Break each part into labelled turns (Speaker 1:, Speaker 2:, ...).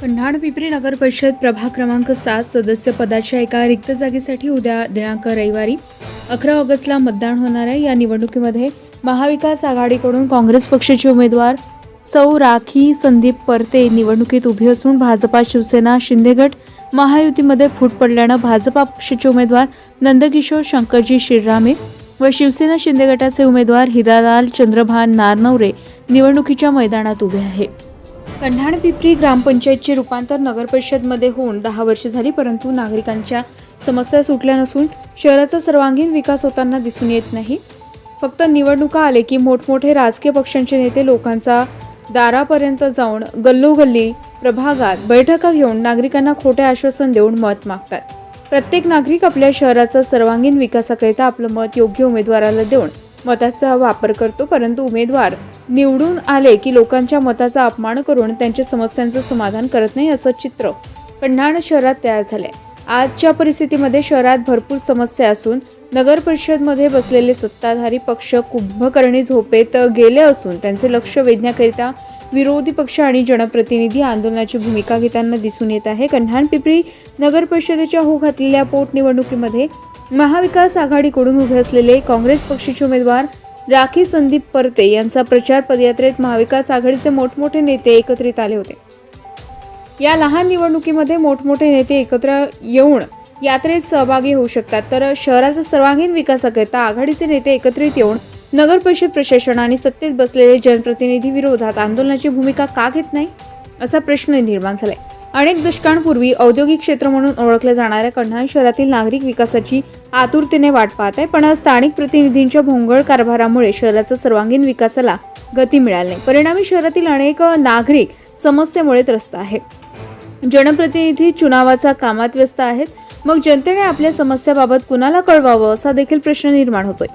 Speaker 1: कन्हाड पिंपरी नगर परिषद प्रभाग क्रमांक सात सदस्य पदाच्या एका रिक्त जागेसाठी उद्या दिनांक रविवारी अकरा ऑगस्टला मतदान होणार आहे. या निवडणुकीमध्ये महाविकास आघाडीकडून काँग्रेस पक्षाचे उमेदवार सौ राखी संदीप परते निवडणुकीत उभी असून भाजपा शिवसेना शिंदेगट महायुतीमध्ये फूट पडल्यानं भाजपा पक्षाचे उमेदवार नंदकिशोर शंकरजी श्रीरामे व शिवसेना शिंदे गटाचे उमेदवार हिरालाल चंद्रभान नारनवरे निवडणुकीच्या मैदानात उभे आहे. कन्हाड पिंपरी ग्रामपंचायतचे रूपांतर नगरपरिषदमध्ये होऊन दहा वर्षे झाली परंतु नागरिकांच्या समस्या सुटल्या नसून शहराचा सर्वांगीण विकास होताना दिसून येत नाही. फक्त निवडणुका आले की मोठमोठे राजकीय पक्षांचे नेते लोकांचा दारापर्यंत जाऊन गल्लोगल्ली प्रभागात बैठका घेऊन नागरिकांना खोटे आश्वासन देऊन मत मागतात. प्रत्येक नागरिक आपल्या शहराचा सर्वांगीण विकासाकरिता आपलं मत योग्य उमेदवाराला देऊन मताचा वापर करतो परंतु उमेदवार निवडून आले की लोकांच्या मताचा अपमान करून त्यांच्या समस्यांचं समाधान करत नाही असं चित्र कन्हाड शहरात तयार झालंय. आजच्या परिस्थितीमध्ये शहरात भरपूर समस्या असून नगर परिषदमध्ये बसलेले सत्ताधारी पक्ष कुंभकर्णी झोपेत गेले असून त्यांचे लक्ष वेधण्याकरिता विरोधी पक्ष आणि जनप्रतिनिधी आंदोलनाची भूमिका घेताना दिसून येत आहे. कन्हान पिपरी नगर परिषदेच्या होऊ घातलेल्या पोटनिवडणुकीमध्ये महाविकास आघाडीकडून उभे असलेले काँग्रेस पक्षाचे उमेदवार राखी संदीप परते यांचा प्रचार पदयात्रेत महाविकास आघाडीचे मोठमोठे नेते एकत्रित आले होते. या लहान निवडणुकीमध्ये मोठमोठे नेते एकत्र येऊन यात्रेत सहभागी होऊ शकतात. तर शहराचा सर्वांगीण विकासाकरिता आघाडीचे नेते एकत्रित येऊन नगर परिषद प्रशासन आणि सत्तेत बसलेले जनप्रतिनिधी विरोधात आंदोलनाची भूमिका का घेत नाही? असा प्रश्न निर्माण झालाय. अनेक दशकांपूर्वी औद्योगिक क्षेत्र म्हणून ओळखल्या जाणाऱ्या कन्हान शहरातील नागरिक विकासाची आतुरतेने वाट पाहत आहे पण स्थानिक प्रतिनिधींच्या भोंगळ कारभारामुळे शहराचा सर्वांगीण विकासाला गती मिळाली नाही. परिणामी शहरातील अनेक नागरिक समस्येमुळे त्रस्त आहेत. जनप्रतिनिधी चुनावाचा कामात व्यस्त आहेत. मग जनतेने आपल्या समस्याबाबत कुणाला कळवावं असा देखील प्रश्न निर्माण होतोय.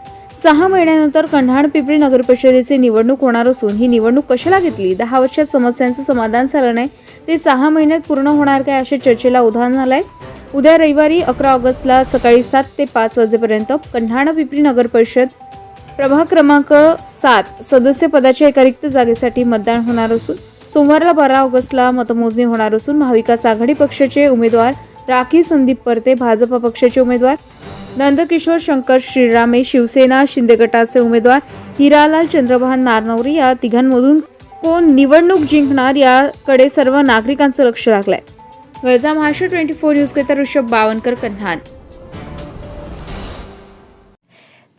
Speaker 1: सहा महिन्यानंतर कन्हाड पिंपरी नगर परिषदेची निवडणूक होणार असून ही निवडणूक कशाला घेतली? दहा वर्षात समस्यांचं समाधान झालं नाही. ते सहा महिन्यात पूर्ण होणार काय अशा चर्चेला उधाण आहे उद्या रविवारी अकरा ऑगस्टला सकाळी सात ते पाच वाजेपर्यंत कन्हाड पिपरी नगर परिषद प्रभाग क्रमांक सात सदस्य पदाच्या एका रिक्त जागेसाठी मतदान होणार असून सोमवारला बारा ऑगस्टला मतमोजणी होणार असून महाविकास आघाडी पक्षाचे उमेदवार राखी संदीप परते भाजपा पक्षाचे उमेदवार नंदकिशोर शंकर श्रीरामे शिवसेना शिंदे गटाचे उमेदवार हिरालाल चंद्रभान नारनवरी या तिघांमधून कोण निवडणूक जिंकणार याकडे सर्व नागरिकांचं लक्ष लागलंय. गळजा महाराष्ट्र ट्वेंटी फोर न्यूजकरिता ऋषभ बावनकर कन्हान.